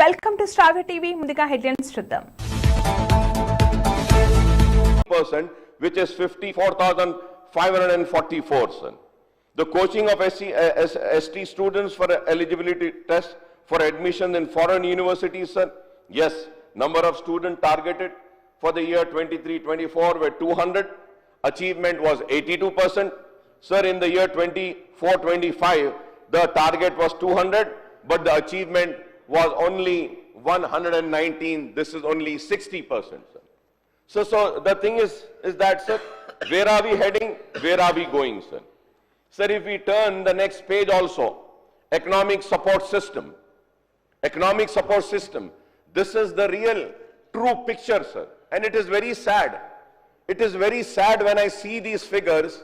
Welcome to star TV ముందుగా headlines చూద్దాం percent, which is fifty-four thousand five hundred and forty-four, son. The coaching of SC, uh, S- ST students for eligibility test for admission in foreign universities, sir. Yes, number of students targeted for the year 23-24 were two hundred. Achievement was eighty-two percent. Sir, in the year 24-25, the target was two hundred, but the achievement was only one hundred and nineteen. This is only sixty percent, sir. So, so the thing is, is that, sir, where are we heading? Where are we going, sir? Sir, if we turn the next page also, economic support system, economic support system, this is the real true picture, sir. And it is very sad. It is very sad when I see these figures.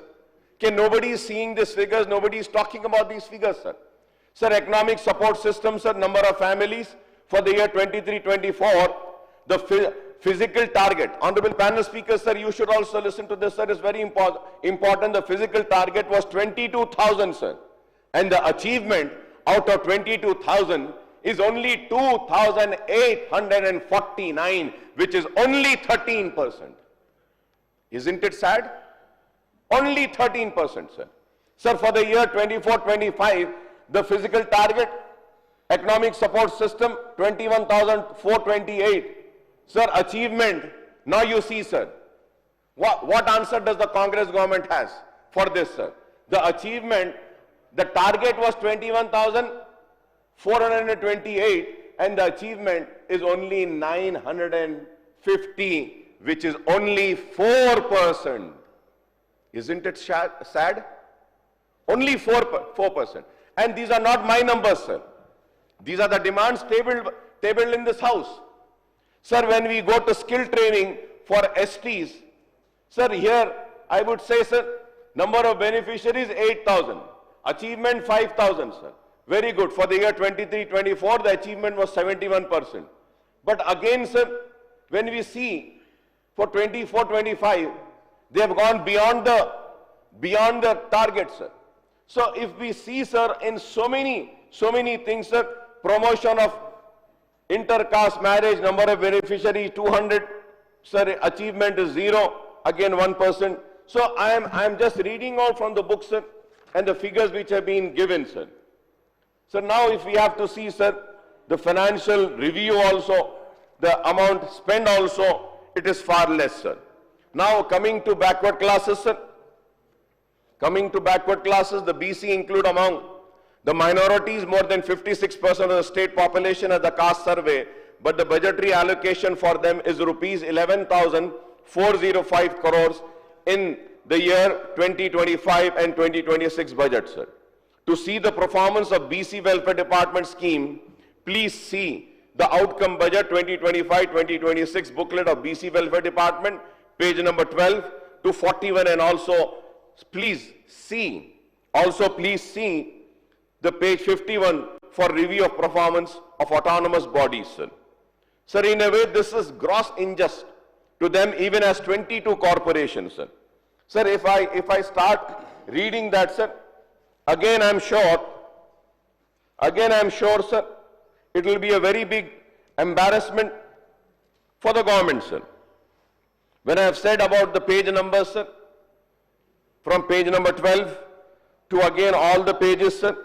Okay, nobody is seeing these figures, nobody is talking about these figures, sir. Sir, economic support system, sir, number of families for the year 23-24, the phy- physical target. Honorable panel speaker, sir, you should also listen to this, sir, it's very impor- important. The physical target was 22,000, sir. And the achievement out of 22,000 is only 2,849, which is only 13%. Isn't it sad? Only 13%, sir. Sir, for the year 24-25, the physical target, economic support system, 21,428. Sir, achievement, now you see, sir. What, what answer does the Congress government has for this, sir? The achievement, the target was 21,428 and the achievement is only 950, which is only 4%. Isn't it sad? Only 4 percent. And these are not my numbers, sir. These are the demands tabled, tabled in this house. Sir, when we go to skill training for STs, sir, here I would say, sir, number of beneficiaries 8,000. Achievement 5,000, sir. Very good. For the year 23-24, the achievement was 71%. But again, sir, when we see for 24-25, they have gone beyond the beyond the target, sir. So if we see, sir, in so many, so many things, sir, promotion of intercaste marriage, number of beneficiaries 200, sir, achievement is zero, again 1%. So I am, I am just reading out from the book, sir, and the figures which have been given, sir. So now if we have to see, sir, the financial review also, the amount spent also, it is far less, sir. Now coming to backward classes, sir. Coming to backward classes, the BC include among the minorities more than 56% of the state population at the caste survey, but the budgetary allocation for them is rupees 11,405 crores in the year 2025 and 2026 budget, sir. To see the performance of BC Welfare Department scheme, please see the outcome budget 2025-2026 booklet of BC Welfare Department, page number 12 to 41 and also please see, also please see the page 51 for review of performance of autonomous bodies, sir. Sir, in a way, this is gross injustice to them even as 22 corporations, sir. Sir, if I, if I start reading that, sir, again I'm sure, again I'm sure, sir, it will be a very big embarrassment for the government, sir. When I have said about the page numbers, sir, from page number 12 to again all the pages, sir,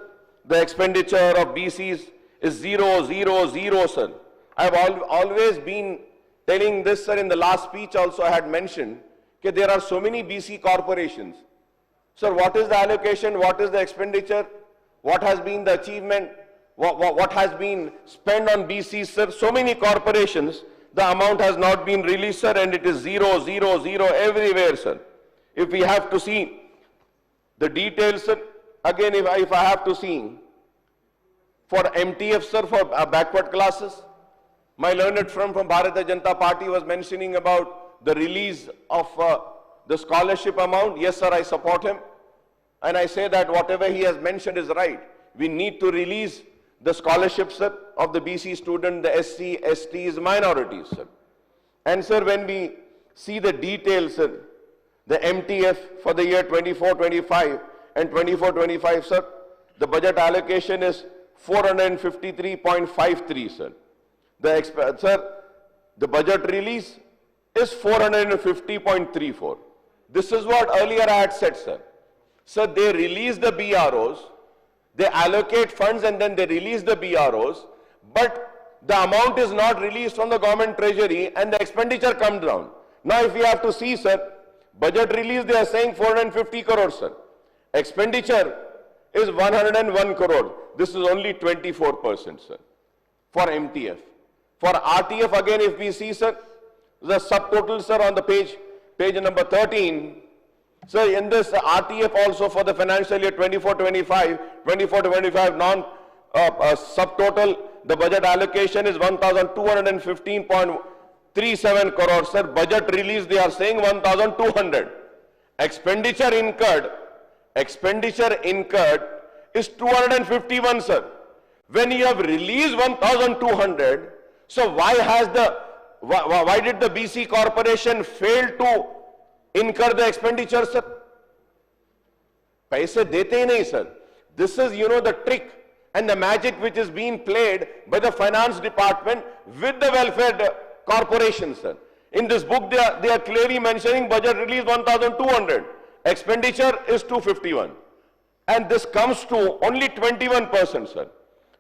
the expenditure of BCs is zero, zero, zero, sir. I have al- always been telling this, sir, in the last speech also I had mentioned, that there are so many BC corporations. Sir, what is the allocation? What is the expenditure? What has been the achievement? What, what, what has been spent on BC, sir? So many corporations, the amount has not been released, sir, and it is zero, zero, zero everywhere, sir. If we have to see the details, again, if I, if I have to see for MTF, sir, for uh, backward classes, my learned friend from Bharatiya Janata Party was mentioning about the release of uh, the scholarship amount. Yes, sir, I support him. And I say that whatever he has mentioned is right. We need to release the scholarships, sir, of the BC student, the SC, STs, minorities, sir. And sir, when we see the details, sir, the MTF for the year 24-25 and 24-25, sir, the budget allocation is 453.53, sir. The sir, the budget release is 450.34. This is what earlier I had said, sir. Sir, they release the BROs, they allocate funds and then they release the BROs, but the amount is not released from the government treasury and the expenditure comes down. Now, if we have to see, sir, budget release, they are saying 450 crores, sir. Expenditure is 101 crore. This is only 24%, sir, for MTF. For RTF, again, if we see, sir, the subtotal, sir, on the page, page number 13, so in this RTF also for the financial year 24-25, 24-25 non uh, uh, subtotal, the budget allocation is 1,215.37 crores. Sir, budget release they are saying 1,200. Expenditure incurred, expenditure incurred is 251, sir. When you have released 1,200, so why has the why, why- why did the BC corporation fail to incur the expenditure, sir? पैसे देते ही नहीं sir this is you know the trick and the magic which is being played by the finance department with the welfare corporations. Sir. In this book, they are, they are clearly mentioning budget release 1200, expenditure is 251. And this comes to only 21%, sir.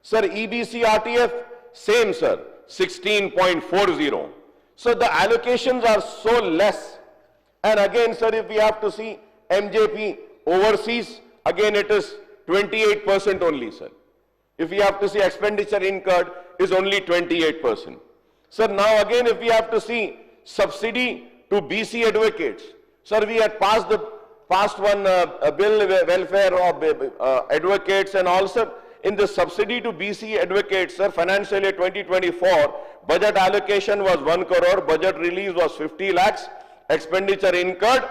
Sir, EBC RTF, same, sir, 16.40. So the allocations are so less. And again, sir, if we have to see MJP overseas, again it is 28% only, sir. If we have to see expenditure incurred is only 28%. Sir, now again if we have to see subsidy to BC advocates, sir, we had passed the passed one uh, bill uh, welfare of uh, advocates and also in the subsidy to BC advocates, sir, financial year 2024, budget allocation was 1 crore, budget release was 50 lakhs, expenditure incurred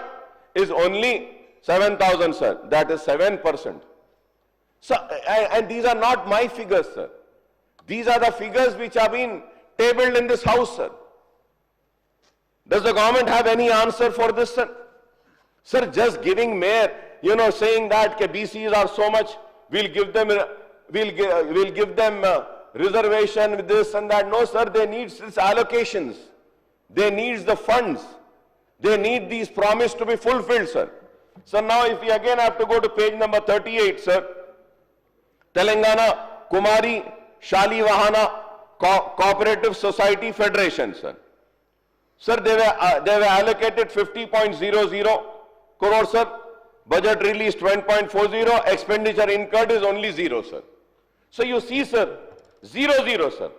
is only 7,000, sir. That is 7%. So, and these are not my figures, sir. These are the figures which have been tabled in this house, sir. Does the government have any answer for this, sir? Sir, just giving mayor, you know, saying that BCs are so much, we'll give them, uh, we'll, gi- uh, we'll give them uh, reservation with this and that. No, sir, they need these allocations. They need the funds. They need these promises to be fulfilled, sir. So now if we again have to go to page number 38, sir. Telangana Kumari Shali Vahana Co- Cooperative Society Federation, sir. Sir, they were, uh, they were allocated 50.00 crore, sir. Budget released 1.40, expenditure incurred is only zero, sir. So you see, sir, zero, zero, sir.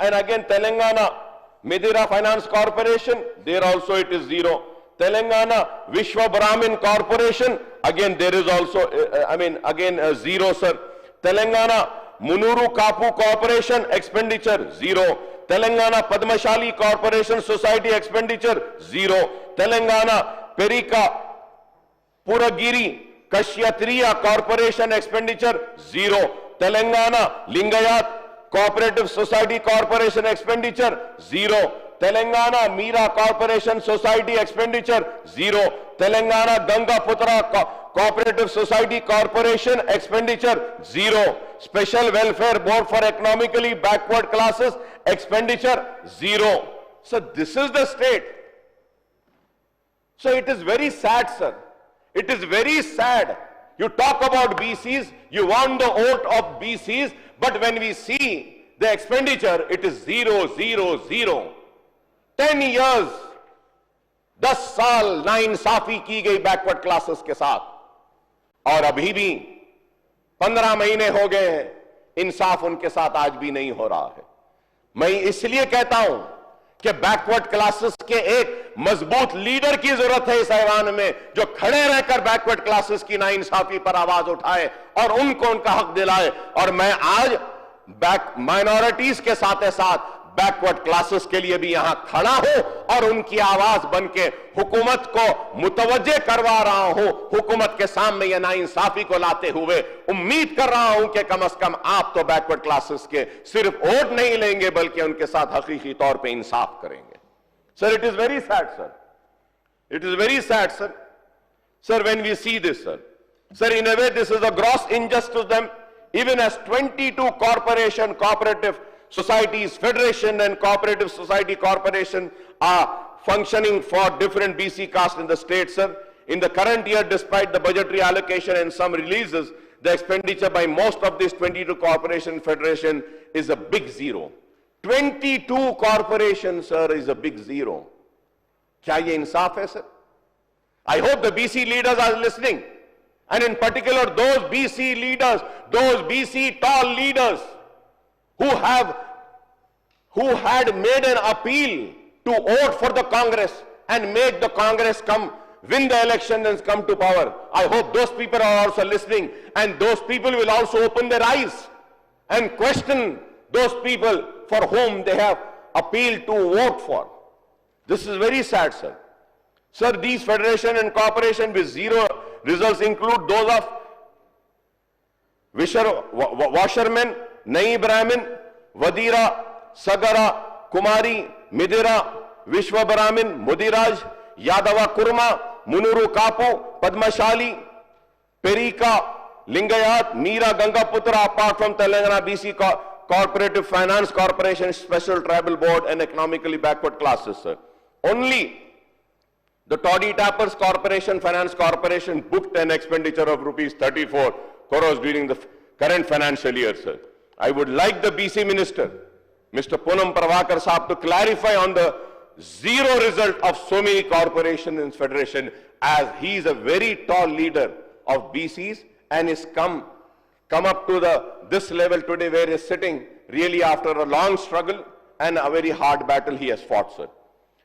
And again, Telangana Medira Finance Corporation, there also it is zero. Telangana Vishwa Brahmin Corporation, again there is also, uh, uh, I mean, again uh, zero, sir. Telangana Munnuru Kapu corporation expenditure zero Telangana Padmashali corporation society expenditure zero Telangana Perika Puragiri Kshatriya corporation expenditure zero Telangana Lingayat cooperative society corporation expenditure zero Telangana Meera corporation society expenditure zero Telangana Ganga Putra Cooperative Society Corporation expenditure zero. Special Welfare Board for Economically Backward Classes expenditure zero. So this is the state. So it is very sad, sir. It is very sad. You talk about BCs, you want the vote of BCs, but when we see the expenditure, it is zero, zero, zero. Ten years, दस साल नाइंसाफी की गई backward classes के साथ اور ابھی بھی پندرہ مہینے ہو گئے ہیں، انصاف ان کے ساتھ آج بھی نہیں ہو رہا ہے۔ میں اس لیے کہتا ہوں کہ بیکورڈ کلاسز کے ایک مضبوط لیڈر کی ضرورت ہے اس ایوان میں، جو کھڑے رہ کر بیکورڈ کلاسز کی ناانصافی پر آواز اٹھائے اور ان کو ان کا حق دلائے۔ اور میں آج بیک مائنورٹیز کے ساتھ ساتھ بیکورڈ کلاسز کے لیے بھی یہاں کھڑا ہوں اور ان کی آواز بن کے حکومت کو متوجہ کروا رہا ہوں۔ حکومت کے سامنے یہ نائنصافی کو لاتے ہوئے امید کر رہا ہوں کہ کم از کم آپ تو بیکورڈ کلاسز کے صرف ووٹ نہیں لیں گے بلکہ ان کے ساتھ حقیقی طور پر انصاف کریں گے۔ سر اٹ از ویری سیڈ سر اٹ از ویری سیڈ سر سر وین وی سی دس سر سر ان اے وے دس از اے گراس انجسٹس دیم ایون ایز 22 کارپوریشن کوپریٹو societies, federation and cooperative society corporation are functioning for different BC castes in the state, sir. In the current year, despite the budgetary allocation and some releases, the expenditure by most of these 22 corporation federation is a big zero. 22 corporations, sir, is a big zero. Kya ye insaf hai, sir? I hope the BC leaders are listening. And in particular, those BC leaders, those BC tall leaders who have, who had made an appeal to vote for the Congress and make the Congress come, win the election and come to power. I hope those people are also listening and those people will also open their eyes and question those people for whom they have appealed to vote for. This is very sad, sir. Sir, these federation and corporation with zero results include those of washermen, نئی برامن ودیرا سگرا کماری مدیرا وشو برامن مدیراج یادوا کرما منورو کاپو پدمشالی پیریکا لنگیات نیرا گنگا پترا اپارٹ فرم تلنگانہ بی سی کارپریٹیو فائنانس کارپریشن سپیشل ٹرائبل بورڈ اینڈ اکنامکلی بیکورڈ کلاسز اونلی The Toddy Tappers Corporation Finance Corporation booked an expenditure of rupees 34 crores during the current financial year, sir. I would like the BC Minister, Mr. Poonam Pravakar Saab, to clarify on the zero result of so many corporations and federation as he is a very tall leader of BCs and is come, come up to the, this level today where he is sitting really after a long struggle and a very hard battle he has fought, sir.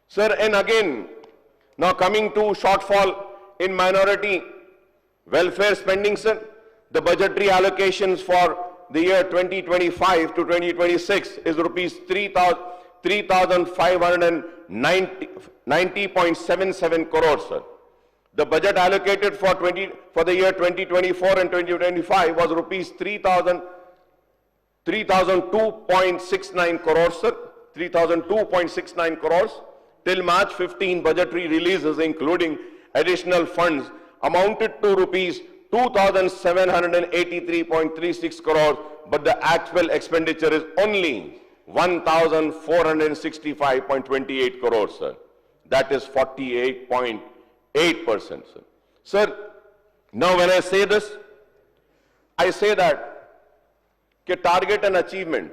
Sir, and again, now coming to shortfall in minority welfare spending, sir, the budgetary allocations for the year 2025 to 2026 is rupees 3,000 3,590.77 crores. The budget allocated for 20, for the year 2024 and 2025 was rupees 3,000 3002.69 crores, sir. 3002.69 crores. Till March 15, budgetary releases, including additional funds, amounted to rupees 2,783.36 crores, but the actual expenditure is only 1,465.28 crores, sir. That is 48.8%, sir. Sir, now when I say this, I say that कि target and achievement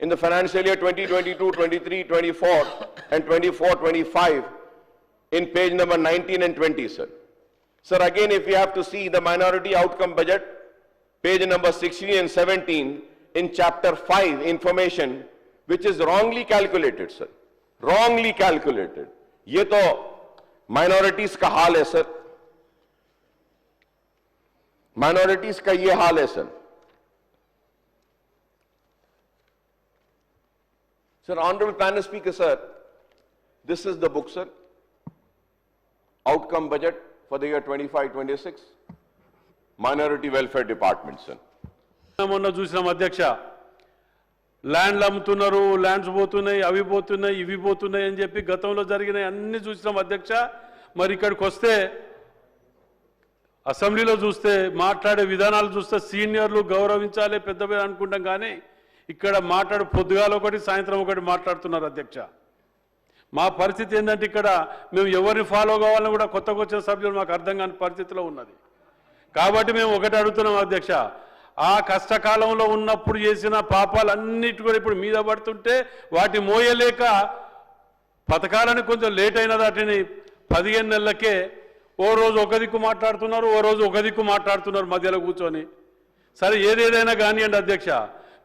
in the financial year 2022, 23, 24 and 24, 25 in page number 19 and 20, sir. Sir, again, if you have to see the minority outcome budget, page number 16 and 17 in chapter 5, information, which is wrongly calculated, sir. Wrongly calculated. ये तो minorities का हाल है, sir. Minorities का ये हाल है, sir. Sir, Honorable Panel Speaker, sir, this is the book, sir. Outcome budget For the year 25-26. Minority Welfare Department, sir. మొన్న చూసినాం అధ్యక్ష ల్యాండ్లు అమ్ముతున్నారు ల్యాండ్స్ పోతున్నాయి అవి పోతున్నాయి ఇవి పోతున్నాయి అని చెప్పి గతంలో జరిగినాయి అన్ని చూసినాం అధ్యక్ష మరి ఇక్కడికి వస్తే అసెంబ్లీలో చూస్తే మాట్లాడే విధానాలు చూస్తే సీనియర్లు గౌరవించాలి పెద్ద పెద్ద అనుకుంటాం కానీ ఇక్కడ మాట్లాడు పొద్దుగాల ఒకటి సాయంత్రం ఒకటి మాట్లాడుతున్నారు అధ్యక్ష మా పరిస్థితి ఏంటంటే ఇక్కడ మేము ఎవరిని ఫాలో కావాలని కూడా కొత్తగా వచ్చిన సభ్యులు మాకు అర్థం కాని పరిస్థితిలో ఉన్నది. కాబట్టి మేము ఒకటి అడుగుతున్నాం అధ్యక్ష ఆ కష్టకాలంలో ఉన్నప్పుడు చేసిన పాపాలన్నిటి కూడా ఇప్పుడు మీద పడుతుంటే వాటి మోయలేక పథకాలని కొంచెం లేట్ అయిన వాటిని పదిహేను నెలలకే ఓ రోజు ఒక దిక్కు మాట్లాడుతున్నారు ఓ రోజు ఒక దిక్కు మాట్లాడుతున్నారు మధ్యలో కూర్చొని. సరే ఏదేదైనా కానివ్వండి అధ్యక్ష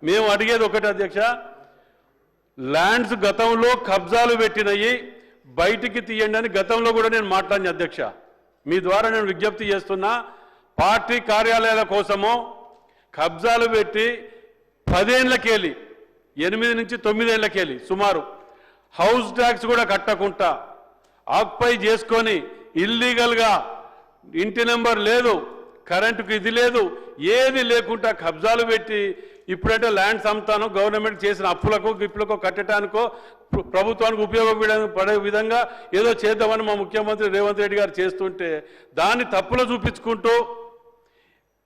మేము అడిగేది ఒకటి అధ్యక్ష ల్యాండ్స్ గతంలో కబ్జాలు పెట్టినవి బయటికి తీయండి అని గతంలో కూడా నేను మాట్లాడిన అధ్యక్ష. మీ ద్వారా నేను విజ్ఞప్తి చేస్తున్నా పార్టీ కార్యాలయాల కోసము కబ్జాలు పెట్టి పదేళ్ళకెళ్ళి ఎనిమిది నుంచి తొమ్మిదేళ్ళకెళ్ళి సుమారు హౌస్ ట్యాక్స్ కూడా కట్టకుండా ఆక్పై చేసుకొని ఇల్లీగల్గా ఇంటి నెంబర్ లేదు కరెంటుకు ఇది లేదు ఏది లేకుండా కబ్జాలు పెట్టి ఇప్పుడంటే ల్యాండ్స్ అమ్ముతాను గవర్నమెంట్ చేసిన అప్పులకు గిప్పులకు కట్టడానికో ప్రభుత్వానికి ఉపయోగపడే విధంగా ఏదో చేద్దామని మా ముఖ్యమంత్రి రేవంత్ రెడ్డి గారు చేస్తుంటే దాన్ని తప్పులో చూపించుకుంటూ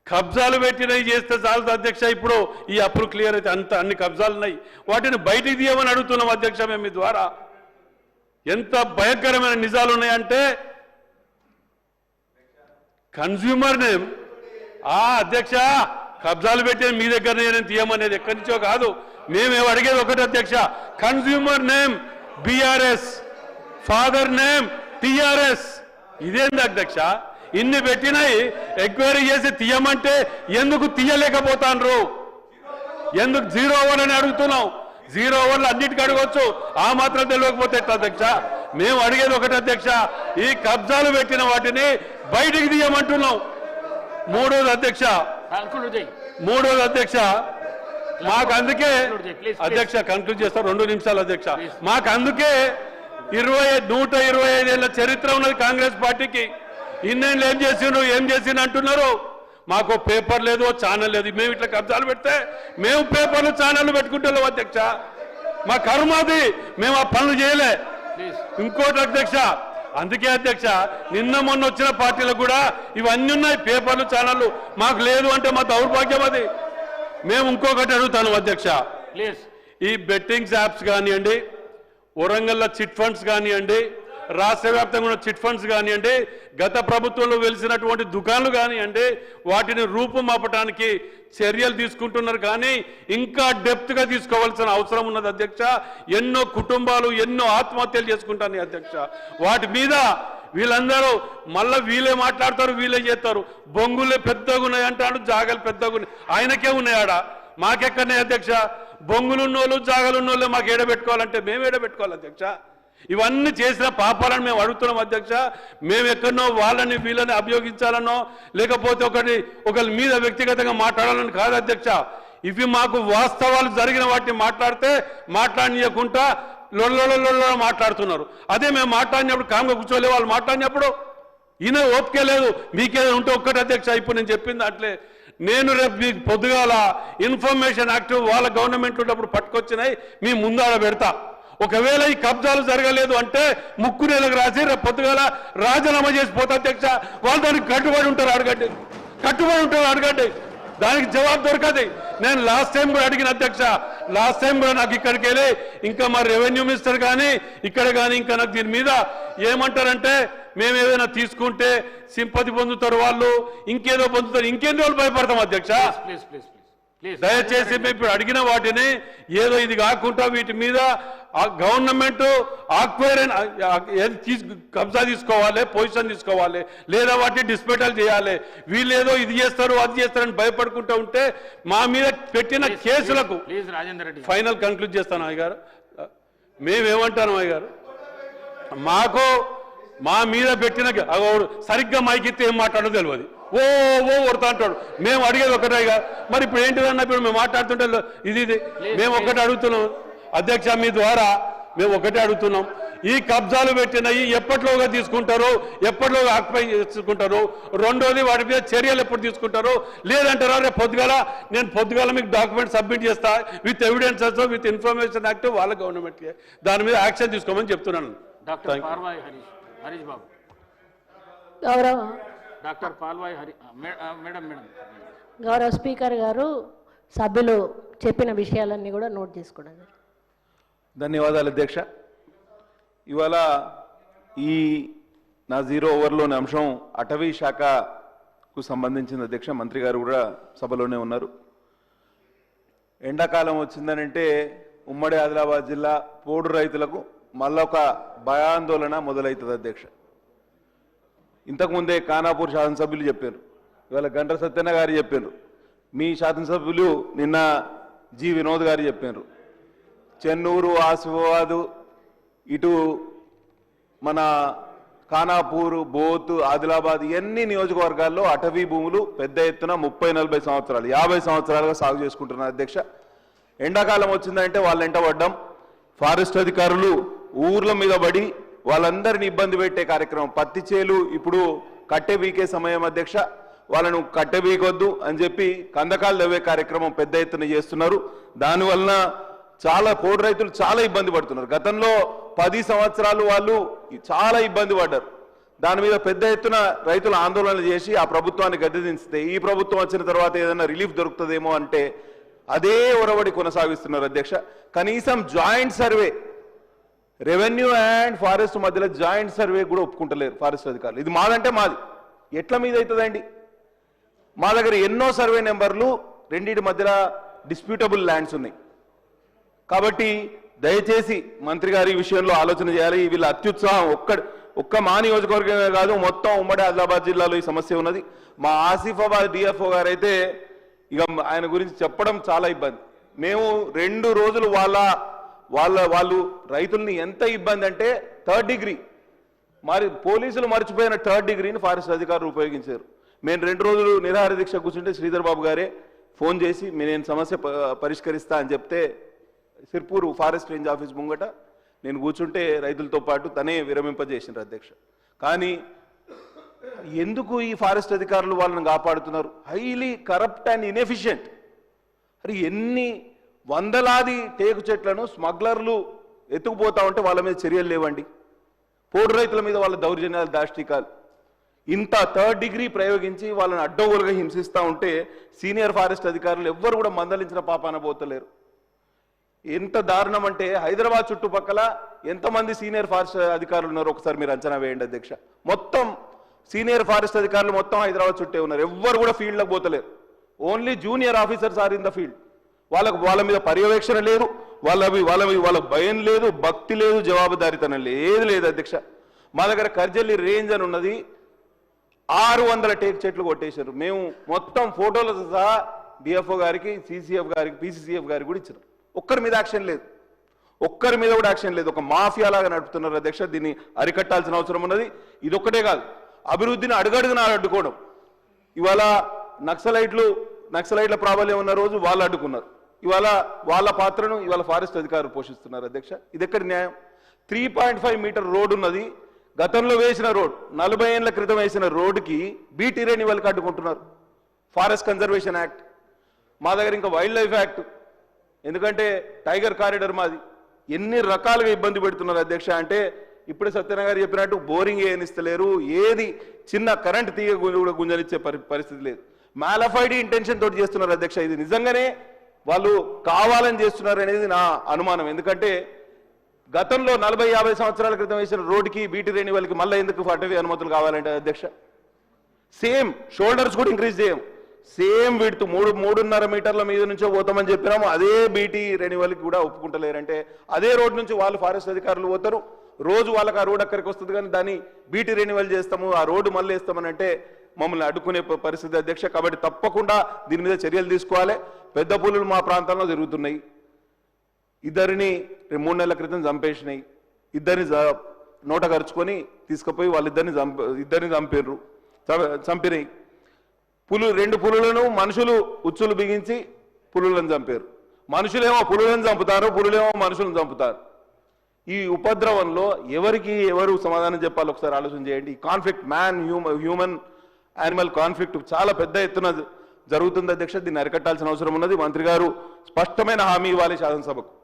కబ్జాలు పెట్టినవి చేస్తే చాలు అధ్యక్ష ఇప్పుడు ఈ అప్పులు క్లియర్ అయితే అంత అన్ని కబ్జాలు ఉన్నాయి. వాటిని బయటికి తీయమని అడుగుతున్నాం అధ్యక్ష మేము మీ ద్వారా. ఎంత భయంకరమైన నిజాలు ఉన్నాయంటే కన్స్యూమర్ నేమ్ ఆ అధ్యక్ష! కబ్జాలు పెట్టేది మీ దగ్గర నేను తీయమనేది ఎక్కడి నుంచో కాదు. మేమేం అడిగేది ఒకటి అధ్యక్ష. Consumer name BRS father name TRS ఇదేంది అధ్యక్ష? ఇన్ని పెట్టినాయి ఎంక్వైరీ చేసి తీయమంటే ఎందుకు తీయలేకపోతాండ్రు ఎందుకు జీరో ఓవర్ అని అడుగుతున్నాం? జీరో ఓవర్లు అన్నిటికీ అడగవచ్చు ఆ మాత్రం తెలియకపోతే ఎట్లా అధ్యక్ష? మేము అడిగేది ఒకటి అధ్యక్ష. ఈ కబ్జాలు పెట్టిన వాటిని బయటికి తీయమంటున్నాం. మూడోది అధ్యక్ష మూడోది అధ్యక్ష. మాకు అందుకే. అధ్యక్ష కంక్లూడ్ చేస్తా రెండు నిమిషాలు అధ్యక్ష. మాకు అందుకే ఇరవై నూట ఇరవై ఐదేళ్ళ చరిత్ర ఉన్నది కాంగ్రెస్ పార్టీకి. ఇన్నేళ్ళు ఏం చేసిండ్రు ఏం చేసిండ్రు అంటున్నారు? మాకు పేపర్ లేదు ఛానల్ లేదు. మేము ఇట్లా కబ్జాలు పెడితే మేము పేపర్లు ఛానళ్ళు పెట్టుకుంటున్నాం అధ్యక్ష. మా కర్మాది మేము ఆ పనులు చేయలే. ఇంకోటి అధ్యక్ష అందుకే అధ్యక్ష నిన్న మొన్న వచ్చిన పార్టీలకు కూడా ఇవన్నీ ఉన్నాయి పేపర్లు ఛానళ్ళు. మాకు లేదు అంటే మా దౌర్భాగ్యం అది. మేము ఇంకొకటి అడుగుతాను అధ్యక్ష. ప్లీజ్ ఈ బెట్టింగ్స్ యాప్స్ కానివ్వండి వరంగల్లో చిట్ ఫండ్స్ కానివ్వండి రాష్ట్ర వ్యాప్తంగా ఉన్న చిట్ ఫండ్స్ కానివ్వండి గత ప్రభుత్వంలో వెలిసినటువంటి దుకాణాలు కానివ్వండి వాటిని రూపుమాపటానికి చర్యలు తీసుకుంటున్నారు. కానీ ఇంకా డెప్త్గా తీసుకోవాల్సిన అవసరం ఉన్నది అధ్యక్ష. ఎన్నో కుటుంబాలు ఎన్నో ఆత్మహత్యలు చేసుకుంటాను అధ్యక్ష. వాటి మీద వీళ్ళందరూ మళ్ళీ వీళ్ళే మాట్లాడతారు వీళ్ళే చేస్తారు. బొంగులే పెద్దగా ఉన్నాయి అంటాడు జాగలు పెద్దగా ఉన్నాయి. ఆయనకే ఉన్నాయాడ మాకెక్కడనే అధ్యక్ష? బొంగులున్నోళ్ళు జాగలున్నోళ్ళు మాకు ఏడబెట్టుకోవాలంటే మేము ఏడబెట్టుకోవాలి అధ్యక్ష. ఇవన్నీ చేసిన పాపాలను మేము అడుగుతున్నాం అధ్యక్ష. మేము ఎక్కడనో వాళ్ళని వీళ్ళని అభియోగించాలనో లేకపోతే ఒకటి ఒకరి మీద వ్యక్తిగతంగా మాట్లాడాలని కాదు అధ్యక్ష. ఇవి మాకు వాస్తవాలు జరిగిన వాటిని మాట్లాడితే మాట్లాడనీయకుండా లొల్ల మాట్లాడుతున్నారు. అదే మేము మాట్లాడినప్పుడు కామ్గా కూర్చోలే వాళ్ళు మాట్లాడినప్పుడు ఈయన ఓపికే లేదు. మీకేదో ఉంటే ఒక్కటి అధ్యక్ష ఇప్పుడు నేను చెప్పింది అట్లే. నేను రేపు మీకు పొద్దుగాల ఇన్ఫర్మేషన్ యాక్టివ్ వాళ్ళ గవర్నమెంట్ ఉన్నప్పుడు పట్టుకొచ్చినాయి. మీ ముందాడ పెడతా. ఒకవేళ ఈ కబ్జాలు జరగలేదు అంటే ముక్కు నెలకు రాసి పొద్దుగాల రాజీనామా చేసిపోతా అధ్యక్ష. వాళ్ళు దానికి కట్టుబడి ఉంటారు అడగండి. కట్టుబడి ఉంటారు అడగండి. దానికి జవాబు దొరకదు. నేను లాస్ట్ టైం కూడా అడిగిన అధ్యక్ష. లాస్ట్ టైం కూడా నాకు ఇక్కడికి వెళ్ళి ఇంకా మా రెవెన్యూ మినిస్టర్ కానీ ఇక్కడ కానీ ఇంకా నాకు దీని మీద ఏమంటారంటే మేము ఏదైనా తీసుకుంటే సింపతి పొందుతారు వాళ్ళు ఇంకేదో పొందుతారు. ఇంకెన్ని రోజులు భయపడతాం అధ్యక్ష? ప్లీజ్ ప్లీజ్ దయచేసి మేము ఇప్పుడు అడిగిన వాటిని ఏదో ఇది కాకుండా వీటి మీద గవర్నమెంట్ ఆక్వైర్ కబ్జా తీసుకోవాలి పొజిషన్ తీసుకోవాలి లేదా వాటిని డిస్పెటల్ చేయాలి. వీళ్ళు ఏదో ఇది చేస్తారు అది చేస్తారని భయపడుకుంటూ ఉంటే మా మీద పెట్టిన కేసులకు please Rajender Reddy final conclude చేస్తాను అయ్య గారు మేమేమంటాను అయ్య గారు మాకు మా మీద పెట్టిన సరిగ్గా మైకిస్తే ఏం మాట్లాడో తెలియదు. ఓ ఓ కొడతా అంటాడు. మేము అడిగేది ఒకటే ఇక. మరి ఇప్పుడు ఏంటిదన్న ఇప్పుడు మేము మాట్లాడుతుంటే ఇది ఇది. మేము ఒకటే అడుగుతున్నాం. అధ్యక్ష మీ ద్వారా మేము ఒకటే అడుగుతున్నాం. ఈ కబ్జాలు పెట్టినవి ఎప్పటిలోగా తీసుకుంటారు ఎప్పటిలోగా ఆక్యుపై చేసుకుంటారు రెండోది వాటి మీద చర్యలు ఎప్పుడు తీసుకుంటారు లేదంటారా? రేపు పొద్దుగాల నేను పొద్దుగాల మీకు డాక్యుమెంట్ సబ్మిట్ చేస్తా. With evidences with information act వాళ్ళ గవర్నమెంట్ దాని మీద యాక్షన్ తీసుకోమని చెప్తున్నాను. Doctor Harish Babu. Doctor Palvai Hari madam madam. గౌరవ స్పీకర్ గారు సభ్యులు చెప్పిన విషయాలన్నీ కూడా నోట్ చేసుకోవడం. ధన్యవాదాలు అధ్యక్ష. ఇవాళ ఈ నా జీరో ఓవర్లోని అంశం అటవీ శాఖకు సంబంధించిన అధ్యక్ష మంత్రి గారు కూడా సభలోనే ఉన్నారు. ఎండాకాలం వచ్చిందనంటే ఉమ్మడి ఆదిలాబాద్ జిల్లా పోడు రైతులకు మళ్ళొక భయాందోళన మొదలవుతుంది అధ్యక్ష. ఇంతకుముందే ఖానాపూర్ శాసనసభ్యులు చెప్పారు. ఇవాళ గంట సత్యన్న గారు చెప్పారు. మీ శాసనసభ్యులు నిన్న జి వినోద్ గారు చెప్పారు. చెన్నూరు ఆసిఫాబాదు ఇటు మన ఖానాపూర్ బోత్ ఆదిలాబాద్ ఇవన్నీ నియోజకవర్గాల్లో అటవీ భూములు పెద్ద ఎత్తున ముప్పై నలభై సంవత్సరాలు యాభై సంవత్సరాలుగా సాగు చేసుకుంటున్నారు అధ్యక్ష. ఎండాకాలం వచ్చిందంటే వాళ్ళు ఎంట పడ్డం. ఫారెస్ట్ అధికారులు ఊర్ల మీద పడి వాళ్ళందరిని ఇబ్బంది పెట్టే కార్యక్రమం. పత్తి చేలు ఇప్పుడు కట్టె వీకే సమయం అధ్యక్ష. వాళ్ళను కట్టె వీకొద్దు అని చెప్పి కందకాలు తవ్వే కార్యక్రమం పెద్ద ఎత్తున చేస్తున్నారు. దానివలన చాలా కోడి రైతులు చాలా ఇబ్బంది పడుతున్నారు. గతంలో పది సంవత్సరాలు వాళ్ళు చాలా ఇబ్బంది పడ్డారు. దాని మీద పెద్ద ఎత్తున రైతులు ఆందోళన చేసి ఆ ప్రభుత్వాన్ని గద్దెదించితే ఈ ప్రభుత్వం వచ్చిన తర్వాత ఏదైనా రిలీఫ్ దొరుకుతుందేమో అంటే అదే ఒరవడి కొనసాగిస్తున్నారు అధ్యక్ష. కనీసం joint survey revenue and forest మధ్యలో జాయింట్ సర్వే కూడా ఒప్పుకుంటలేరు ఫారెస్ట్ అధికారులు. ఇది మాదంటే మాది. ఎట్ల మీద అవుతుందండి మా దగ్గర ఎన్నో సర్వే నెంబర్లు రెండింటి మధ్యలో డిస్ప్యూటబుల్ ల్యాండ్స్ ఉన్నాయి. కాబట్టి దయచేసి మంత్రి గారి ఈ విషయంలో ఆలోచన చేయాలి. వీళ్ళ అత్యుత్సాహం ఒక్క ఒక్క మా నియోజకవర్గమే కాదు మొత్తం ఉమ్మడి ఆదిలాబాద్ జిల్లాలో ఈ సమస్య ఉన్నది. మా ఆసిఫాబాద్ డిఎఫ్ఓ గారు అయితే ఇక ఆయన గురించి చెప్పడం చాలా ఇబ్బంది. మేము రెండు రోజులు వాళ్ళ వాళ్ళ వాళ్ళు రైతుల్ని ఎంత ఇబ్బంది అంటే థర్డ్ డిగ్రీ మరి పోలీసులు మర్చిపోయిన థర్డ్ డిగ్రీని ఫారెస్ట్ అధికారులు ఉపయోగించారు. మేము రెండు రోజులు నిరాహార దీక్ష కూర్చుంటే శ్రీధర్ బాబు గారే ఫోన్ చేసి నేను సమస్య పరిష్కరిస్తా అని చెప్తే సిర్పూరు ఫారెస్ట్ రేంజ్ ఆఫీస్ ముంగట నేను కూర్చుంటే రైతులతో పాటు తనే విరమింపజేసిండ్రు అధ్యక్ష. కానీ ఎందుకు ఈ ఫారెస్ట్ అధికారులు వాళ్ళని కాపాడుతున్నారు? Highly corrupt and inefficient. మరి ఎన్ని వందలాది టేకు చెట్లను స్మగ్లర్లు ఎత్తుకుపోతా ఉంటే వాళ్ళ మీద చర్యలు లేవండి. పోడు రైతుల మీద వాళ్ళ దౌర్జన్యాలు దాష్టికాలు. ఇంత థర్డ్ డిగ్రీ ప్రయోగించి వాళ్ళని అడ్డగోలుగా హింసిస్తూ ఉంటే సీనియర్ ఫారెస్ట్ అధికారులు ఎవ్వరు కూడా మందలించిన పాపాన పోతలేరు. ఎంత దారుణం అంటే హైదరాబాద్ చుట్టుపక్కల ఎంతమంది సీనియర్ ఫారెస్ట్ అధికారులు ఉన్నారు ఒకసారి మీరు అంచనా వేయండి అధ్యక్ష. మొత్తం సీనియర్ ఫారెస్ట్ అధికారులు మొత్తం హైదరాబాద్ చుట్టే ఉన్నారు. ఎవ్వరు కూడా ఫీల్డ్లోకి పోతలేరు. Only junior officers are in the field. వాళ్ళకు వాళ్ళ మీద పర్యవేక్షణ లేదు వాళ్ళ వాళ్ళ వాళ్ళకు భయం లేదు భక్తి లేదు జవాబుదారితనం లేదు లేదు అధ్యక్ష. మా దగ్గర కర్జల్లి రేంజ్ అని ఉన్నది. ఆరు వందల టేక్ చెట్లు కొట్టేశారు. మేము మొత్తం ఫోటోలతో సహా డిఎఫ్ఓ గారికి సిసిఎఫ్ గారికి పిసిసిఎఫ్ గారికి కూడా ఇచ్చారు ఒక్కరి మీద యాక్షన్ లేదు. ఒక్కరి మీద కూడా యాక్షన్ లేదు. ఒక మాఫియా లాగా నడుపుతున్నారు అధ్యక్ష. దీన్ని అరికట్టాల్సిన అవసరం ఉన్నది. ఇదొక్కటే కాదు. అభివృద్ధిని అడుగడుగున అడ్డుకోవడం. ఇవాళ నక్సలైట్లు నక్సలైట్ల ప్రాబల్యం ఉన్న రోజు వాళ్ళు అడ్డుకున్నారు. ఇవాళ వాళ్ళ పాత్రను ఇవాళ ఫారెస్ట్ అధికారులు పోషిస్తున్నారు అధ్యక్ష. ఇది ఎక్కడ న్యాయం? Three point five meter road ఉన్నది. గతంలో వేసిన రోడ్ నలభై ఏళ్ళ క్రితం వేసిన రోడ్డుకి బీటీ రెన్యువల్కి అడ్డుకుంటున్నారు ఫారెస్ట్ కన్జర్వేషన్ యాక్ట్. మా దగ్గర ఇంకా వైల్డ్ లైఫ్ యాక్ట్. ఎందుకంటే టైగర్ కారిడర్ మాది. ఎన్ని రకాలుగా ఇబ్బంది పెడుతున్నారు అధ్యక్ష అంటే ఇప్పుడే సత్యనారాయణ గారు చెప్పినట్టు బోరింగ్ ఏనిస్తలేరు ఏది చిన్న కరెంట్ తీగ కూడా గుంజనిచ్చే పరి పరిస్థితి లేదు. మాలఫైడ్ ఇంటెన్షన్ తోటి చేస్తున్నారు అధ్యక్ష. ఇది నిజంగానే వాళ్ళు కావాలని చేస్తున్నారు అనేది నా అనుమానం. ఎందుకంటే గతంలో నలభై యాభై సంవత్సరాల క్రితం వేసిన రోడ్డుకి బీటీ వాళ్ళకి మళ్ళీ ఎందుకు అటవీ అనుమతులు కావాలంటే అధ్యక్ష? సేమ్ షోల్డర్స్ కూడా ఇంక్రీజ్ చేయం. సేమ్ విడ్త్ మూడు మూడున్నర మీటర్ల మీద నుంచో పోతామని చెప్పినాము. అదే బీటీ రెన్యువల్కి కూడా ఒప్పుకుంటలేరంటే అదే రోడ్ నుంచి వాళ్ళు ఫారెస్ట్ అధికారులు పోతారు. రోజు వాళ్ళకి ఆ రోడ్ అక్కడికి వస్తుంది కానీ దాన్ని బీటీ రెన్యువల్ చేస్తాము ఆ రోడ్డు మళ్ళీ వేస్తామని అంటే మమ్మల్ని అడ్డుకునే పరిస్థితి అధ్యక్ష. కాబట్టి తప్పకుండా దీని మీద చర్యలు తీసుకోవాలి. పెద్ద పులులు మా ప్రాంతంలో జరుగుతున్నాయి. ఇద్దరిని రెండు మూడు నెలల క్రితం చంపేసినాయి. ఇద్దరిని నోట ఖర్చుకొని తీసుకుపోయి వాళ్ళిద్దరిని చంప ఇద్దరిని చంపారు చంపినాయి పులు రెండు పులులను మనుషులు ఉచ్చులు బిగించి పులులను చంపారు మనుషులేమో పులులను చంపుతారు పులులేమో మనుషులను చంపుతారు. ఈ ఉపద్రవంలో ఎవరికి ఎవరు సమాధానం చెప్పాలి ఒకసారి ఆలోచన చేయండి. ఈ conflict man human human animal conflict చాలా పెద్ద ఎత్తున జరుగుతుంది అధ్యక్ష. దీన్ని అరికట్టాల్సిన అవసరం ఉన్నది. మంత్రి గారు స్పష్టమైన హామీ ఇవ్వాలి శాసనసభకు.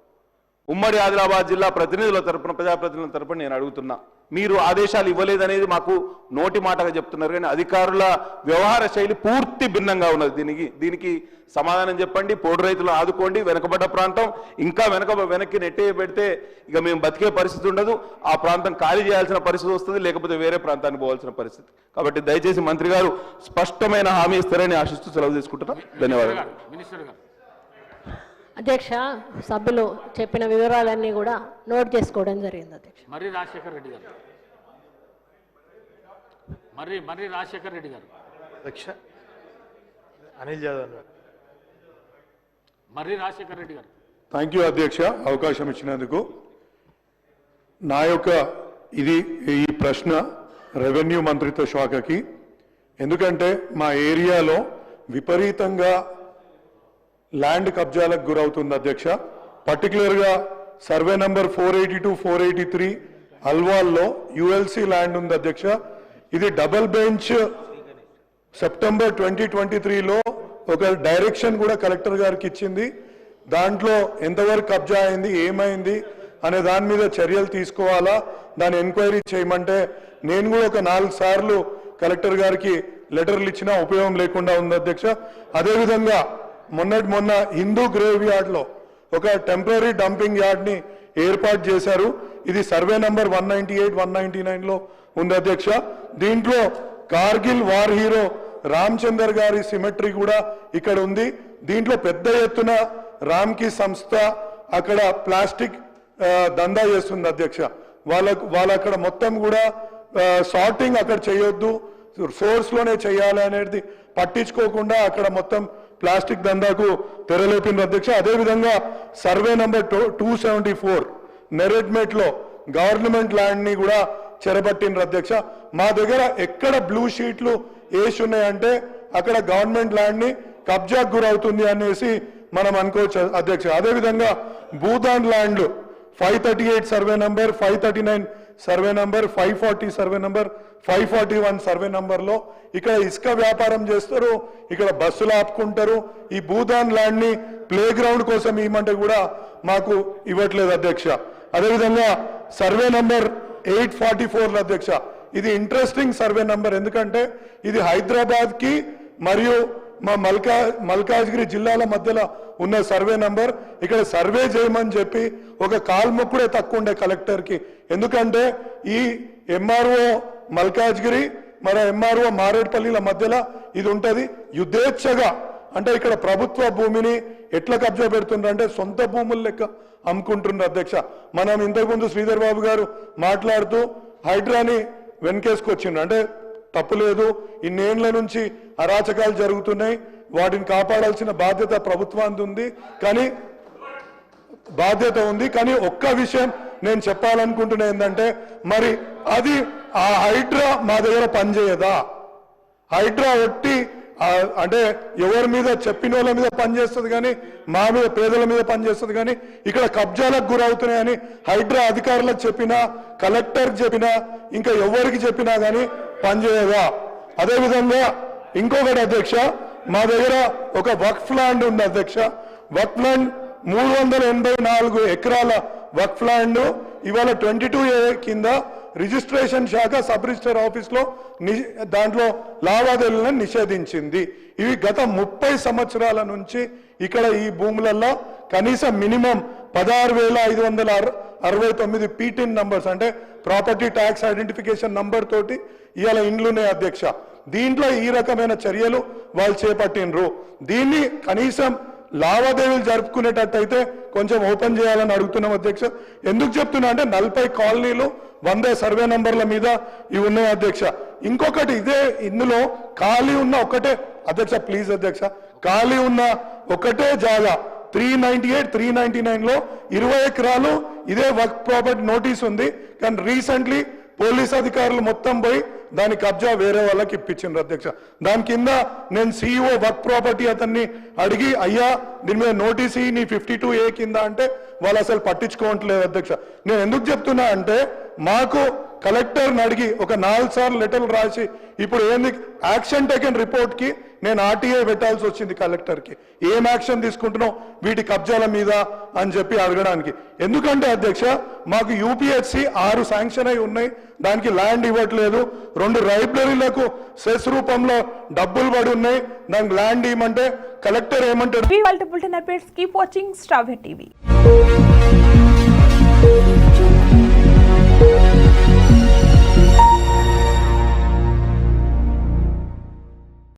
ఉమ్మడి ఆదిలాబాద్ జిల్లా ప్రతినిధుల తరపున ప్రజాప్రతినిధుల తరపున నేను అడుగుతున్నా. మీరు ఆదేశాలు ఇవ్వలేదనేది మాకు నోటి మాటగా చెప్తున్నారు కానీ అధికారుల వ్యవహార శైలి పూర్తి భిన్నంగా ఉన్నది. దీనికి దీనికి సమాధానం చెప్పండి. పోడు రైతులు ఆదుకోండి. వెనకబడ్డ ప్రాంతం. ఇంకా వెనక వెనక్కి నెట్టే పెడితే ఇక మేము బతికే పరిస్థితి ఉండదు. ఆ ప్రాంతం ఖాళీ చేయాల్సిన పరిస్థితి వస్తుంది. లేకపోతే వేరే ప్రాంతానికి పోవాల్సిన పరిస్థితి. కాబట్టి దయచేసి మంత్రి గారు స్పష్టమైన హామీ ఇస్తారని ఆశిస్తూ సెలవు తీసుకుంటున్నాం. ధన్యవాదాలు. అధ్యక్ష సభ్యులు చెప్పిన వివరాలన్నీ కూడా నోట్ చేసుకోవడం జరిగింది అధ్యక్ష. మర్రి రాజశేఖర్ రెడ్డి గారు. మర్రి మర్రి రాజశేఖర్ రెడ్డి గారు. అధ్యక్ష అనిల్ యాదవ్ మర్రి రాజశేఖర్ రెడ్డి గారు. థ్యాంక్ యూ అధ్యక్ష అవకాశం ఇచ్చినందుకు. నా యొక్క ఇది ఈ ప్రశ్న రెవెన్యూ మంత్రిత్వ శాఖకి. ఎందుకంటే మా ఏరియాలో విపరీతంగా ల్యాండ్ కబ్జాలకు గురవుతుంది అధ్యక్ష. పర్టికులర్గా survey number four eighty two four eighty three అల్వాల్లో ULC land ఉంది అధ్యక్ష. ఇది double bench September twenty twenty త్రీలో ఒక డైరెక్షన్ కూడా కలెక్టర్ గారికి ఇచ్చింది. దాంట్లో ఎంతవరకు కబ్జా అయింది ఏమైంది అనే దాని మీద చర్యలు తీసుకోవాలా దాని ఎంక్వైరీ చేయమంటే నేను కూడా ఒక నాలుగు సార్లు కలెక్టర్ గారికి లెటర్లు ఇచ్చినా ఉపయోగం లేకుండా ఉంది అధ్యక్ష. అదేవిధంగా మొన్నటి మొన్న హిందూ గ్రేవ్ యార్డ్లో ఒక టెంపరీ డంపింగ్ యార్డ్ని ఏర్పాటు చేశారు. ఇది survey number one ninety eight one ninety నైన్లో ఉంది అధ్యక్ష. దీంట్లో కార్గిల్ వార్ హీరో రామచందర్ గారి సిమెట్రీ కూడా ఇక్కడ ఉంది. దీంట్లో పెద్ద ఎత్తున రామ్కి సంస్థ అక్కడ ప్లాస్టిక్ దందా చేస్తుంది అధ్యక్ష. వాళ్ళకు వాళ్ళు అక్కడ మొత్తం కూడా సార్టింగ్ అక్కడ చేయొద్దు. సోర్స్లోనే చేయాలి అనేది పట్టించుకోకుండా అక్కడ మొత్తం ప్లాస్టిక్ దందాకు తెరలేపింది అధ్యక్ష అదేవిధంగా survey number two seventy four నెరెడ్మెట్లో government ల్యాండ్ని కూడా చెరబట్టిండ్రు అధ్యక్ష. మా దగ్గర ఎక్కడ బ్లూ షీట్లు వేసి ఉన్నాయంటే అక్కడ గవర్నమెంట్ ల్యాండ్ని కబ్జాకు గురవుతుంది అనేసి మనం అనుకోవచ్చు అధ్యక్ష. అదేవిధంగా Bhoodan ల్యాండ్లు five thirty eight survey number five thirty nine survey number five forty survey number five forty one survey నంబర్లో ఇక్కడ ఇసుక వ్యాపారం చేస్తారు ఇక్కడ బస్సులు ఆపుకుంటారు. ఈ భూదాన్ ల్యాండ్ని ప్లే గ్రౌండ్ కోసం ఇవ్వమంటే కూడా మాకు ఇవ్వట్లేదు అధ్యక్ష. అదేవిధంగా సర్వే నంబర్ ఎయిట్ ఫార్టీ ఫోర్ల అధ్యక్ష ఇది ఇంట్రెస్టింగ్ సర్వే నంబర్. ఎందుకంటే ఇది హైదరాబాద్కి మరియు మా మల్కా మల్కాజ్గిరి జిల్లాల మధ్యలో ఉన్న సర్వే నంబర్. ఇక్కడ సర్వే చేయమని చెప్పి ఒక కాల్మొక్కుడే తక్కువ ఉండే కలెక్టర్కి. ఎందుకంటే ఈ ఎంఆర్ఓ మల్కాజ్గిరి మరి ఎంఆర్ఓ మారేడుపల్లిల మధ్యలో ఇది ఉంటుంది. యుద్ధేచ్ఛగా అంటే ఇక్కడ ప్రభుత్వ భూమిని ఎట్లా కబ్జా పెడుతుండ్రంటే సొంత భూముల లెక్క అమ్ముకుంటుండ్రు అధ్యక్ష. మనం ఇంతకుముందు శ్రీధర్ బాబు గారు మాట్లాడుతూ హైడ్రాని వెనకేసుకొచ్చిండ్రు. అంటే తప్పు లేదు. ఇన్నేళ్ళ నుంచి అరాచకాలు జరుగుతున్నాయి. వాటిని కాపాడాల్సిన బాధ్యత ప్రభుత్వానికి ఉంది. కానీ బాధ్యత ఉంది. కానీ ఒక్క విషయం నేను చెప్పాలనుకుంటున్నా ఏంటంటే మరి అది ఆ హైడ్రా మా దగ్గర పనిచేయదా? హైడ్రా ఒట్టి అంటే ఎవరి మీద చెప్పిన వాళ్ళ మీద పనిచేస్తుంది కానీ మా మీద పేదల మీద పనిచేస్తుంది కానీ ఇక్కడ కబ్జాలకు గురవుతున్నాయని హైడ్రా అధికారులకు చెప్పినా కలెక్టర్ చెప్పినా ఇంకా ఎవరికి చెప్పినా కానీ పనిచేయదా అదేవిధంగా ఇంకొకటి అధ్యక్ష మా దగ్గర ఒక వక్ఫ్ ల్యాండ్ ఉంది అధ్యక్ష. వక్ఫ్ ల్యాండ్ మూడు వందల ఎనభై నాలుగు ఎకరాల వక్ఫ్ ల్యాండ్ ఇవాళ ట్వంటీ టూ ఏ కింద రిజిస్ట్రేషన్ శాఖ సబ్ రిజిస్టర్ ఆఫీస్లో ని- దాంట్లో లావాదేవీలను నిషేధించింది. ఇవి గత ముప్పై సంవత్సరాల నుంచి ఇక్కడ ఈ భూములలో కనీసం మినిమం పదహారు వేల ఐదు వందల అరవై తొమ్మిది పీటిన్ నంబర్స్ అంటే ప్రాపర్టీ ట్యాక్స్ ఐడెంటిఫికేషన్ నంబర్ తోటి ఇవాళ ఇండ్లునే అధ్యక్ష. దీంట్లో ఈ రకమైన చర్యలు వాళ్ళు చేపట్టినరు దీన్ని కనీసం లావాదేవీలు జరుపుకునేటట్టయితే కొంచెం ఓపెన్ చేయాలని అడుగుతున్నాం అధ్యక్ష. ఎందుకు చెప్తున్నా అంటే నలభై కాలనీలు వందే సర్వే నంబర్ల మీద ఇవి ఉన్నాయి అధ్యక్ష. ఇంకొకటి ఇదే ఇందులో ఖాళీ ఉన్న ఒకటే అధ్యక్ష ప్లీజ్ అధ్యక్ష. ఖాళీ ఉన్న ఒకటే జాగా three ninety eight three ninety నైన్లో ఇరవై ఎకరాలు ఇదే వర్క్ ప్రాపర్టీ నోటీస్ ఉంది. కానీ రీసెంట్లీ పోలీస్ అధికారులు మొత్తం పోయి దాని కబ్జా వేరే వాళ్ళకి ఇప్పించిండ్రు అధ్యక్ష. దాని కింద నేను సీఈఓ వర్క్ ప్రాపర్టీ అతన్ని అడిగి అయ్యా దీని మీద నోటీస్ నీ ఫిఫ్టీ టూ ఏ కింద అంటే వాళ్ళు అసలు పట్టించుకోవట్లేదు అధ్యక్ష. నేను ఎందుకు చెప్తున్నా అంటే మాకు కలెక్టర్ని అడిగి ఒక నాలుగు సార్లు లెటర్లు రాసి ఇప్పుడు ఏంది యాక్షన్ టేకెన్ రిపోర్ట్కి నేను ఆర్టీఐ పెట్టాల్సి వచ్చింది కలెక్టర్కి. ఏం యాక్షన్ తీసుకుంటున్నావు? వీటి కబ్జాల మీద అని చెప్పి అడగడానికి. ఎందుకంటే అధ్యక్ష మాకు యూపీహెచ్సి ఆరు శాంక్షన్ అయి ఉన్నాయి. దానికి ల్యాండ్ ఇవ్వట్లేదు. రెండు లైబ్రరీలకు సెస్ రూపంలో డబ్బులు పడి ఉన్నాయి. దానికి ల్యాండ్ ఇవ్వమంటే కలెక్టర్ ఏమంటారు We multiple updates. Keep.